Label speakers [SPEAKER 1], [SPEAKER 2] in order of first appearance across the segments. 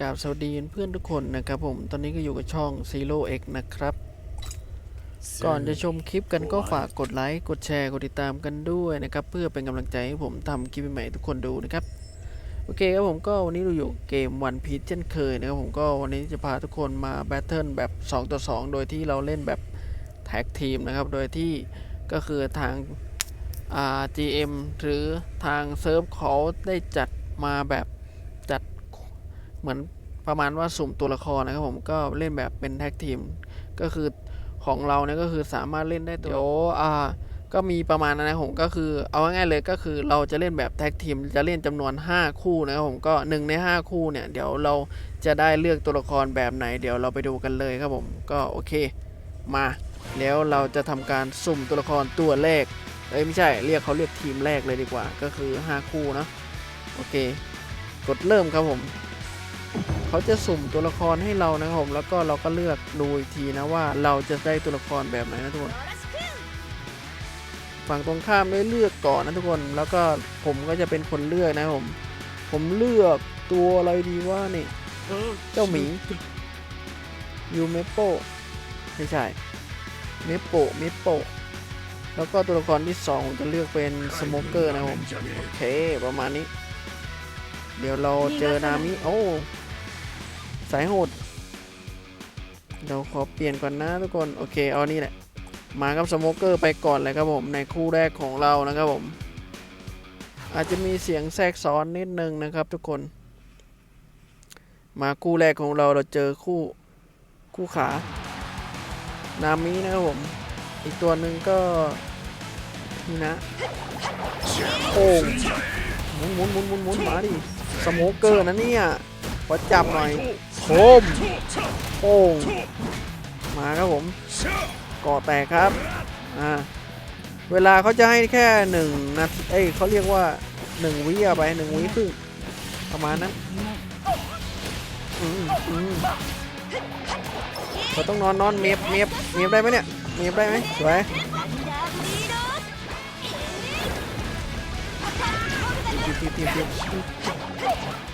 [SPEAKER 1] กราบสวัสดีเพื่อนทุกคนนะครับผม ตอนนี้ก็อยู่กับช่อง Zero X นะครับ ก่อนจะชมคลิปกันก็ฝากกดไลค์ กดแชร์ กดติดตามกันด้วยนะครับ เพื่อเป็นกำลังใจให้ผมทำคลิปใหม่ๆให้ทุกคนดูนะครับ โอเคครับผมก็วันนี้เราอยู่เกมวันพีชเช่นเคยนะครับผมก็วันนี้จะพาทุกคนมาแบทเทิลแบบ 2 ต่อ 2 โดยที่เราเล่นแบบแท็กทีมนะครับ โดยที่ก็คือทางอ่า GM หรือทางเซิร์ฟเขาได้จัดมาแบบจัด เหมือนประมาณว่าสุ่มตัวละครนะครับผมก็เล่นแบบเป็นแท็กทีมก็คือของเราเนี่ยก็คือสามารถเล่นได้ตัวเดี๋ยวอ่าก็มีประมาณนั้นนะผมก็คือเอาง่ายๆเลยก็คือเราจะเล่นแบบแท็กทีมจะเล่นจำนวน 5 คู่นะครับผมก็หนึ่งใน 5 คู่เนี่ย เดี๋ยวเราจะได้เลือกตัวละครแบบไหน เดี๋ยวเราไปดูกันเลยครับผมก็โอเคมา แล้วเราจะทำการสุ่มตัวละครตัวแรกเอ้ยไม่ใช่เรียกเขาเรียกทีมแรกเลยดีกว่า ก็คือ 5 คู่เนอะโอเค กดเริ่มครับผม เขาจะสุ่มตัวละครให้เรานะครับผมแล้วก็เราก็เลือกดูอีกทีนะว่าเราจะได้ตัวละครแบบไหนนะทุกคนฝั่งตรงข้ามได้เลือกก่อนนะทุกคนแล้วก็ผมก็จะเป็นคนเลือกนะผม ผมเลือกตัวอะไรดีว่านี่เจ้าหมียูเมโปไม่ใช่เมโปเมโปแล้วก็ตัวละครที่สองผมจะเลือกเป็นสโมเกอร์นะครับผมโอเคประมาณนี้ เดี๋ยวเราเจอนามิโอ้ สายโหด เราขอเปลี่ยนก่อนนะทุกคน โอเค เอานี่แหละ มากับสโมเกอร์ไปก่อนเลยครับผมในคู่แรกของเรานะครับผม อาจจะมีเสียงแทรกซ้อนนิดนึงนะครับทุกคน มาคู่แรกของเราเราเจอคู่คู่ขา นามินะครับผม อีกตัวหนึ่งก็นี่นะ โอ่งหมุนหมุนหมุนหมุนหมุนมาดิสโมเกอร์นะเนี่ยขอจับหน่อย โคมโป่งมาครับผมก่อแตกครับอ่าเวลาเขาจะให้แค่หนึ่งนาทีเอ้ยเขาเรียกว่าหนึ่งวิอะไปหนึ่งวิครึ่งประมาณนั้นอืมอืมเราต้องนอนนอนเมียบเมียบเมียบได้ไหมเนี่ยเมียบได้ไหมสวย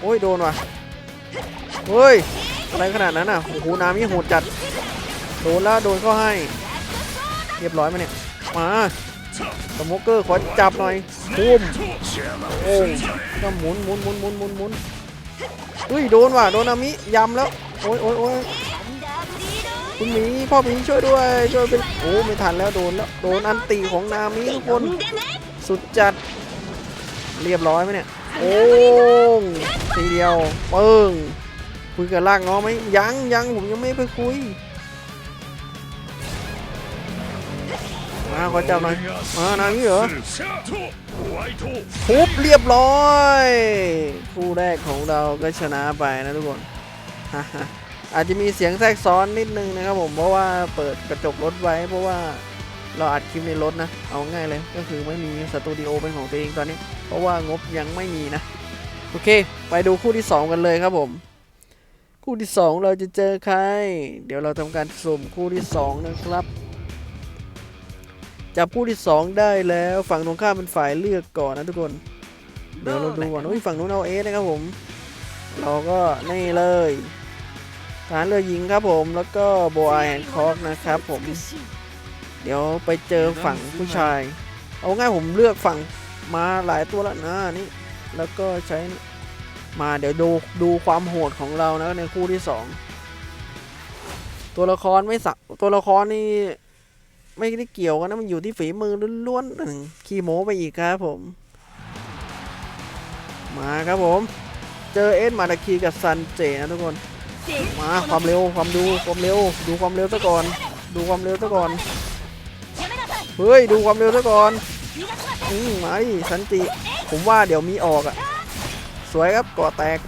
[SPEAKER 1] โอ้ยโดนว่ะ เฮ้ย อะไรขนาดนั้นอะ โอ้โห น้ำนี่โหดจัด โดนแล้วโดนก็ให้ เรียบร้อยมาเนี่ย มาสโมกเกอร์ขอจับหน่อยพุ่มโอ้ยก็หมุนหมุนหมุนหมุนหมุนหมุนเฮ้ย โดนว่ะ โดนนามิยำแล้ว โอ้ยโอ้ยโอ้ยคุณหมีพ่อหมีช่วยด้วย ช่วยเป็นโอ้ไม่ทันแล้วโดนแล้ว โดนอันตีของนามิทุกคน สุดจัด เรียบร้อยไหมเนี่ย โอ้ ดียวปึ้งคุยกับลากน้องไหมยังยังผมยังไม่ไปคุยมาขอจับหน่อยมานามิเหรอทุบเรียบร้อยคู่แรกของเราก็ชนะไปนะทุกคนอาจจะมีเสียงแทรกซ้อนนิดนึงนะครับผมเพราะว่าเปิดกระจกรถไว้เพราะว่าเราอัดคลิปในรถนะ เอาง่ายเลยก็คือไม่มีสตูดิโอเป็นของตัวเองตอนนี้ เพราะว่างบยังไม่มีนะ โอเค ไปดูคู่ที่ 2 กันเลยครับผม คู่ที่ 2 เราจะเจอใคร เดี๋ยวเราทำการสุ่มคู่ที่ 2 นะครับ จับคู่ที่ 2 ได้แล้วฝั่งตรงข้ามเป็นฝ่ายเลือกก่อนนะทุกคน เดี๋ยวเราดูก่อนอุ้ยฝั่งนู้นเอาเอสนะครับผม เราก็นี่เลยฐานเรือยิงครับผมแล้วก็โบอาแอนคอกนะครับผม เดี๋ยวไปเจอฝั่งผู้ชาย เอาง่ายผมเลือกฝั่งมาหลายตัวแล้วนะนี่แล้วก็ใช้นี่ มาเดี๋ยวดูดูความโหดของเรานะในคู่ที่สองตัวละครไม่สักตัวละครนี่ไม่ได้เกี่ยวกันนะมันอยู่ที่ฝีมือล้วนๆหนึ่งขี้โมไปอีกครับผม มาครับผม เจอเอ็นมาตาคีกับซันเจนะทุกคน มาความเร็วความดูความเร็ว ดูความเร็วซะก่อน ดูความเร็วซะก่อนเฮ้ยดูความเร็วซะก่อนอืมมาดิซันจิผมว่าเดี๋ยวมีออกอะ สวยครับก่อแตก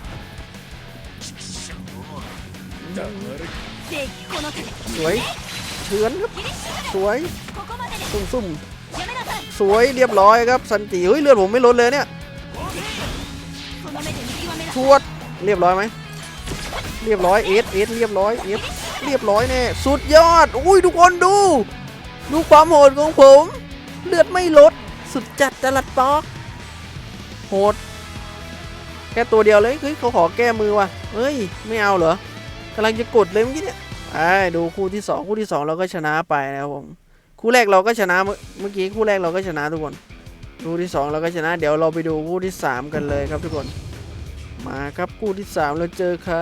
[SPEAKER 1] สวยเฉือนครับสวยซุ่มซุ่มสวยเรียบร้อยครับสันติเฮ้ยเลือดผมไม่ลดเลยเนี่ยชวดเรียบร้อยไหมเรียบร้อยเอสเอสเรียบร้อยเอสเรียบร้อยแน่สุดยอดอุ้ยทุกคนดู ดูความโหดของผม เลือดไม่ลด สุดจัดตลัดปอกโหด แค่ตัวเดียวเลยเฮ้ยเขาขอแก้มือว่ะเฮ้ยไม่เอาเหรอกำลังจะกดเลยเมื่อกี้เนี่ยไอ้ดูคู่ที่ 2 คู่ที่ 2 เราก็ชนะไปนะครับผมคู่แรกเราก็ชนะเมื่อกี้คู่แรกเราก็ชนะทุกคนคู่ที่ 2 เราก็ชนะ เดี๋ยวเราไปดูคู่ที่ 3 กันเลยครับทุกคน มาครับคู่ที่ 3 เราเจอใคร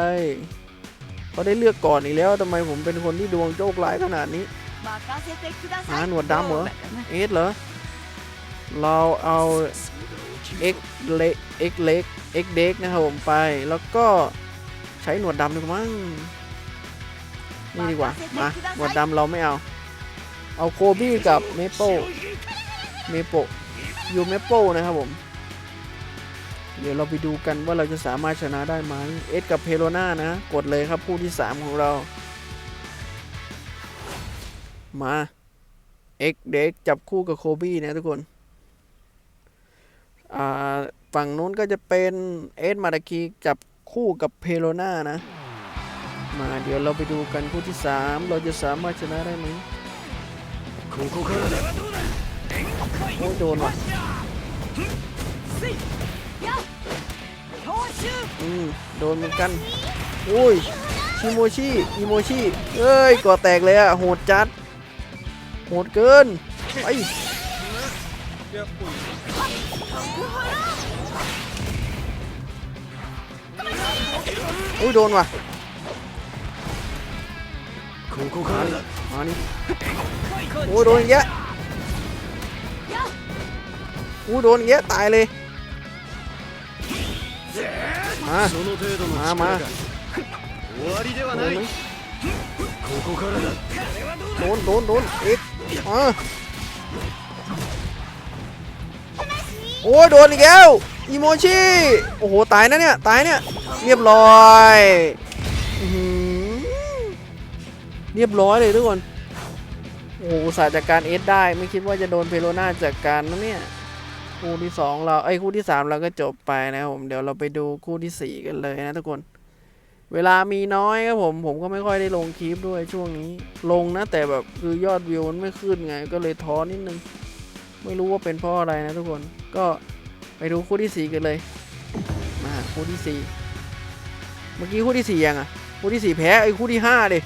[SPEAKER 1] เขาได้เลือกก่อนอีกแล้วทำไมผมเป็นคนที่ดวงโชคร้ายขนาดนี้หาหนวดดำเหรอเอสเหรอเราเอา X เล็ก X เล็ก X เด็กนะครับผมไป แล้วก็ใช้หนวดดำดีกว่ามั้งนี่ดีกว่ามาหนวดดำเราไม่เอา เอาโคบี้กับเมโปเมโปยูเมโปนะครับผม เดี๋ยวเราไปดูกันว่าเราจะสามารถชนะได้ไหมเอสกับเพโรนานะ กดเลยครับคู่ที่ 3 ของเรา มาเอ็กเด็กจับคู่กับโคบี้นะทุกคน ฝั่งนู้นก็จะเป็นเอสมาตาคีจับคู่กับเพโลน่านะ มาเดี๋ยวเราไปดูกันคู่ที่ 3 เราจะสามารถชนะได้ไหมโอ้โดนว่ะอืมโดนเหมือนกันอุ้ยชิโมชิอิโมชิเอ้ยก่อแตกเลยอะโหดจัด โหดเกินไอ อุ้ยโดนว่ะ
[SPEAKER 2] มานี่
[SPEAKER 1] มานี่โอ้ยโดนเงี้ยอุ้ยโดนเงี้ยตายเลยมามา
[SPEAKER 2] มา
[SPEAKER 1] โดนโดนโดนอีกอ่าโอ้โดนอีกแล้วอีโมชิโอ้โหตายนะเนี่ยตายเนี่ย เรียบร้อยเรียบร้อยเลยทุกคนโอ้โหสาจัดการเอสได้ ไม่คิดว่าจะโดนเพโรนาจัดการนะเนี่ย คู่ที่สองเราไอ้คู่ที่สามเราก็จบไปนะครับผมเดี๋ยวเราไปดูคู่ที่สี่กันเลยนะทุกคน เวลามีน้อยครับผมผมก็ไม่ค่อยได้ลงคลิปด้วยช่วงนี้ ลงนะแต่แบบคือยอดวิวมันไม่ขึ้นไง ก็เลยท้อนิดนึง ไม่รู้ว่าเป็นเพราะอะไรนะทุกคน ก็ไปดูคู่ที่สี่กันเลย มาคู่ที่สี่ มื่อกี้คู่ที่สี่ยังอะ คู่ที่สี่แพ้ไอ้คู่ที่ห้าเลย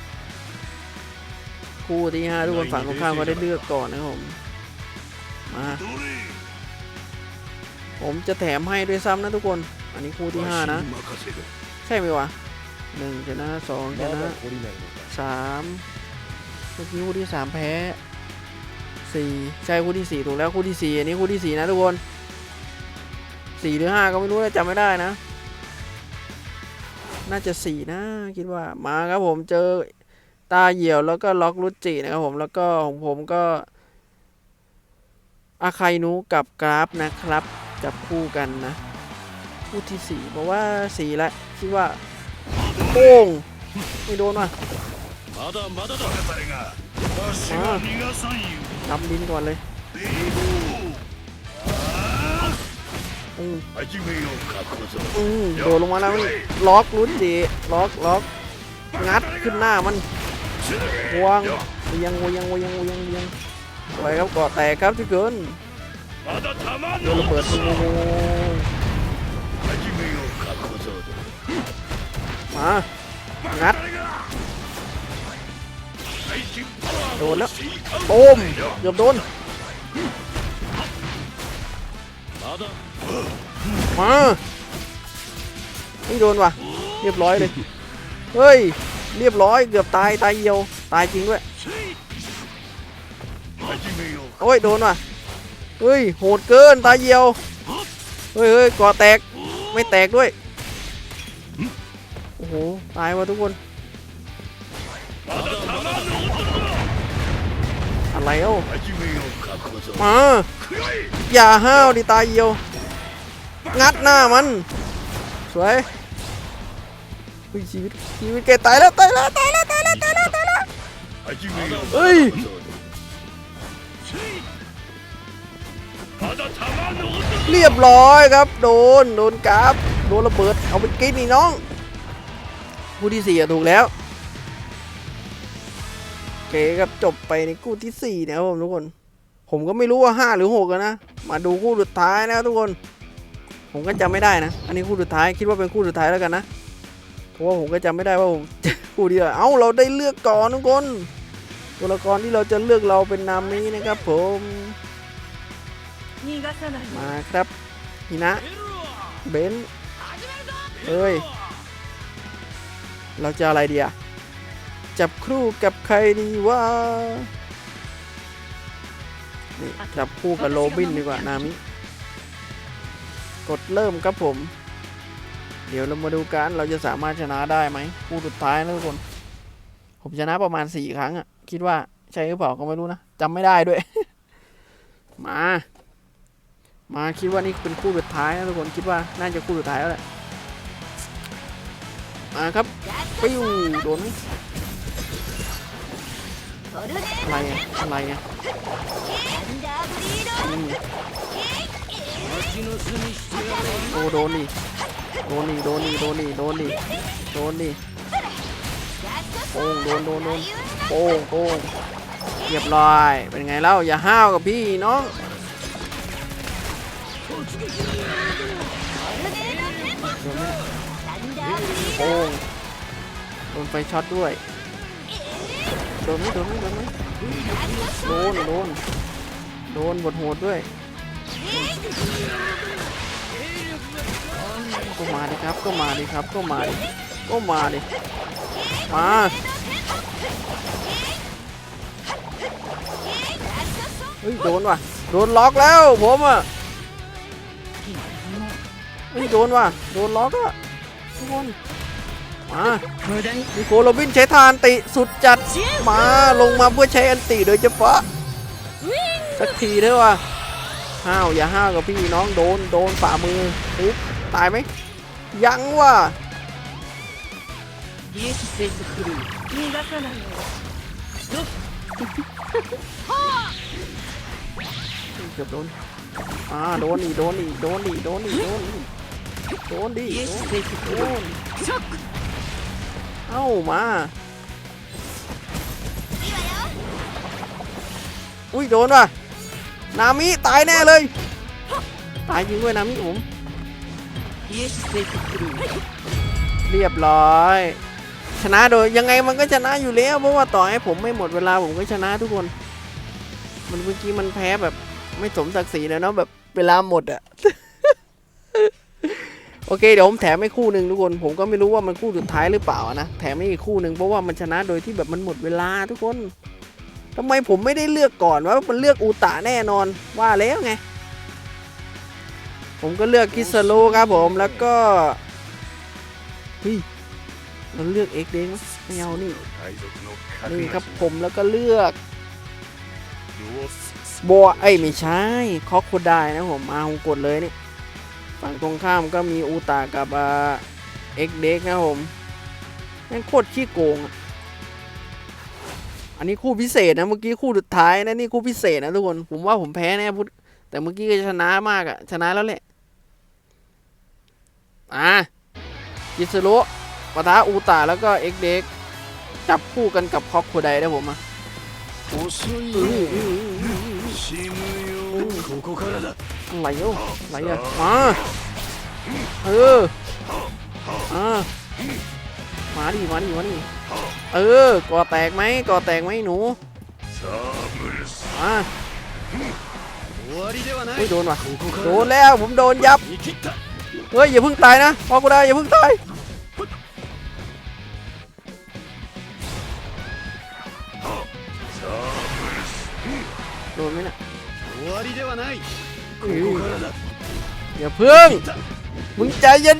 [SPEAKER 1] คู่ที่ห้าทุกคนฝั่งตรงข้ามก็ได้เลือกก่อนนะผมมาผมจะแถมให้ด้วยซ้ำนะทุกคน อันนี้คู่ที่ห้านะ ใช่ไหมวะหนึ่งชนะสองชนะสามเมื่อกี้คู่ที่สามแพ้สี่ใช่คู่ที่สี่ถูกแล้วคู่ที่สี่อันนี้คู่ที่สี่นะทุกคนสี่หรือห้าก็ไม่รู้นะจำไม่ได้นะ น่าจะสี่นะคิดว่ามาครับผมเจอตาเหี่ยวแล้วก็ล็อกรุจินะครับผมแล้วก็ของผมก็อาครนุกับกราฟนะครับ จับคู่กันนะคู่ที่สี่เพราะว่าสี่แล้วคิดว่าโป้งไม่โดนว่ะ
[SPEAKER 2] มา
[SPEAKER 1] ดำดินก่อนเลย อืมอโดดลงมาแล้วมันล็อกลุ้นดีล็อกล็อกงัดขึ้นหน้ามันวางยังวยังวยังวยังวยังไปครับก่อแตกครับทุก
[SPEAKER 2] คน
[SPEAKER 1] โดนระเปิดโอ้มางัดโดนแล้วโอมเกือบโดน มาไม่โดนว่ะ เรียบร้อยเลย เฮ้ย เรียบร้อยเกือบตายตายเยียว ตายจริงด้วย โอ้ยโดนว่ะ เฮ้ยโหดเกินตายเยียว เฮ้ยเฮ้ยก่อแตกไม่แตกด้วย โอ้โห ตายว่ะทุกคน อะไรเอ้ามา อย่าห้าวดิตายเยียว งัดหน้ามัน สวยชีวิตชีวิตแกตายแล้วตายแล้วตายแล้วตายแล้วตายแล้วตายแล้วเฮ้ยเรียบร้อยครับ โดนโดนกราฟโดนระเบิดเอาไปกินนี่น้องคู่ที่สี่ถูกแล้วโอเคครับจบไปในคู่ที่สี่นะครับผมทุกคน ผมก็ไม่รู้ว่าห้าหรือหกนะ มาดูคู่สุดท้ายนะทุกคน ผมก็จำไม่ได้นะ อันนี้คู่สุดท้ายคิดว่าเป็นคู่สุดท้ายแล้วกันนะ เพราะว่าผมก็จำไม่ได้ว่าผม คู่เดียวเอ้าเราได้เลือกก่อนทุกคน ตัวละครที่เราจะเลือกเราเป็นนามินะครับ ผมมาครับฮินะเบนเอ้ย เราจะอะไรเดียจับครู่กับใครดีวะนี่จับคู่กับโรบินดีกว่านามิ กดเริ่มครับผม เดี๋ยวเรามาดูกันเราจะสามารถชนะได้ไหมคู่สุดท้ายนะทุกคน ผมชนะประมาณสี่ครั้งอะคิดว่าใช่หรือเปล่าก็ไม่รู้นะจำไม่ได้ด้วย มา มาคิดว่านี่เป็นคู่สุดท้ายนะทุกคนคิดว่าน่าจะคู่สุดท้ายแล้วแหละมาครับปิ้วโดนอะไรอะอะไรอะ โอ้โดนนี่โดนนี่โดนนี่โดนนี่โดนนี่โดนนี่โป้โดนโดนโดนโอ้โอ้เรียบร้อย เป็นไงเล่าอย่าห้าวกับพี่น้องโอ้โดนไฟช็อตด้วย โดนไโดนไหมโดนไหมโดนโดนโดนบทโหดด้วย ก็มาดิครับก็มาดิครับก็มาดิก็มาดิมาเฮ้ยโดนว่ะโดนล็อกแล้วผมอะเฮ้ยโดนว่ะโดนล็อกอะทุกคนมามีโคโรบินใช้ทานติสุดจัดมาลงมาเพื่อใช้อันติโดยเฉพาะสักทีเถอะว่ะ ห้าวอย่าห้าวกับพี่น้องโดนโดนฝ่ามือปุ๊บตายไหมยังว่ะเกือบโดนอ่าโดนอีโดนดิโดนดิโดนดิโดนดิโดนดิโดนเอ้ามาอุ้ยโดนว่ะ นามิตายแน่เลย ตายจริงด้วยนามิผมเรียบร้อย ชนะโดยยังไงมันก็ชนะอยู่แล้ว เพราะว่าต่อให้ผมไม่หมดเวลาผมก็ชนะทุกคน มันเมื่อกี้มันแพ้แบบ ไม่สมศักดิ์ศรีนะเนาะแบบเวลาหมดอะโอเคเดี๋ยวผมแถมให้คู่หนึ่งทุกคน ผมก็ไม่รู้ว่ามันคู่สุดท้ายหรือเปล่านะ แถมให้อีกคู่หนึ่งเพราะว่ามันชนะโดยที่แบบมันหมดเวลาทุกคน ทำไมผมไม่ได้เลือกก่อนว่ามันเลือกอูตะแน่นอนว่าแล้วไง ผมก็เลือกคิสโลครับผมแล้วก็เฮ้ยเราเลือกเอ็กเด้งไม่เอานี่นี่ครับผมแล้วก็เลือกบัวเอ้ไม่ใช่คอกโคดานะผมมาผมกดเลยนี่ฝั่งตรงข้ามก็มีอูตากับเอ็กเด็กนะผมแม่งโคตรขี้โกงอะ อันนี้คู่พิเศษนะเมื่อกี้คู่สุดท้ายนะนี่คู่พิเศษนะทุกคน ผมว่าผมแพ้แน่พุทธแต่เมื่อกี้ก็ชนะมากอะชนะแล้วแหละ อะยิสโรปะทะอูตาแล้วก็เอ็กเด็กจับคู่กันกับคอกโคไดได้ผมอะ
[SPEAKER 2] ไหล
[SPEAKER 1] โยไหลอะมาเอออ่ามาดิมาดิมาดิ เออก่อแตกไหมก่อแตกไหมหนู
[SPEAKER 2] อะ
[SPEAKER 1] อุ้ยโดนว่ะโดนแล้วผมโดนยับเฮ้ยอย่าเพิ่งตายนะพอกูได้อย่าเพิ่งตายโดนไหมนะอย่าเพิ่งมึงใจเย็น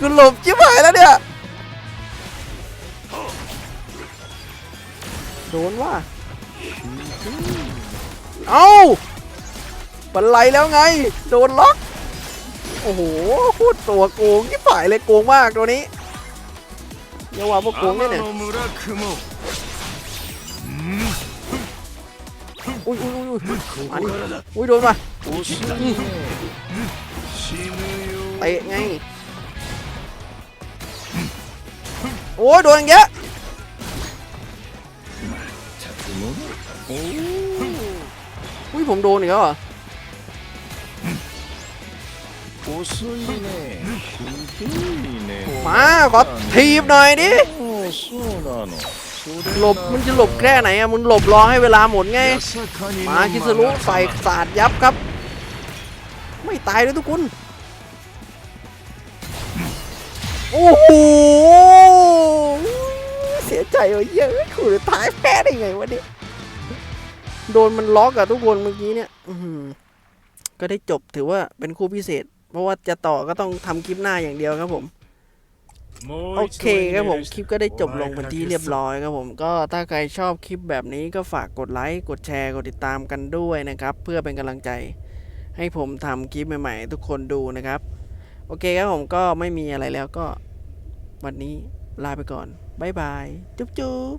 [SPEAKER 1] กูหลบชิบหายแล้วเนี่ย โดนว่าเอาปันไลแล้วไง โดนล็อก โอ้โหพูดตัวโกงที่ฝ่ายเลยโกงมากตัวนี้เยาว่าพวกโกงเนี่ยเนี่ยอุ้ยอุ้ยอุ้ยอั
[SPEAKER 2] นนี้
[SPEAKER 1] อุ้ยโดน
[SPEAKER 2] มา
[SPEAKER 1] เตะไง โอ้ยโดนเยอะ อุ้ยผมโดนอีกแล้วอะมาขอทีบหน่อยดิหลบมันจะหลบแค่ไหนอะมันหลบรอให้เวลาหมดไงมาคิสรุใส่ศาสตร์ยับครับ ไม่ตายเลยทุกคนโอ้โหเสียใจเยอะขู่ตายแพ้ได้ไงวะเนี่ย โดนมันล็อกอะทุกคนเมื่อกี้เนี่ย อืก็ได้จบถือว่าเป็นคู่พิเศษ เพราะว่าจะต่อก็ต้องทำคลิปหน้าอย่างเดียวครับผมโอเคครับผมคลิปก็ได้จบลงเป็นที่เรียบร้อยครับผมก็ถ้าใครชอบคลิปแบบนี้ก็ฝากกดไลค์กดแชร์กดติดตามกันด้วยนะครับ เพื่อเป็นกำลังใจ ให้ผมทำคลิปใหม่ๆ ทุกคนดูนะครับ โอเคครับผมก็ไม่มีอะไรแล้วก็ วันนี้ลาไปก่อนบ๊ายบายจุ๊บ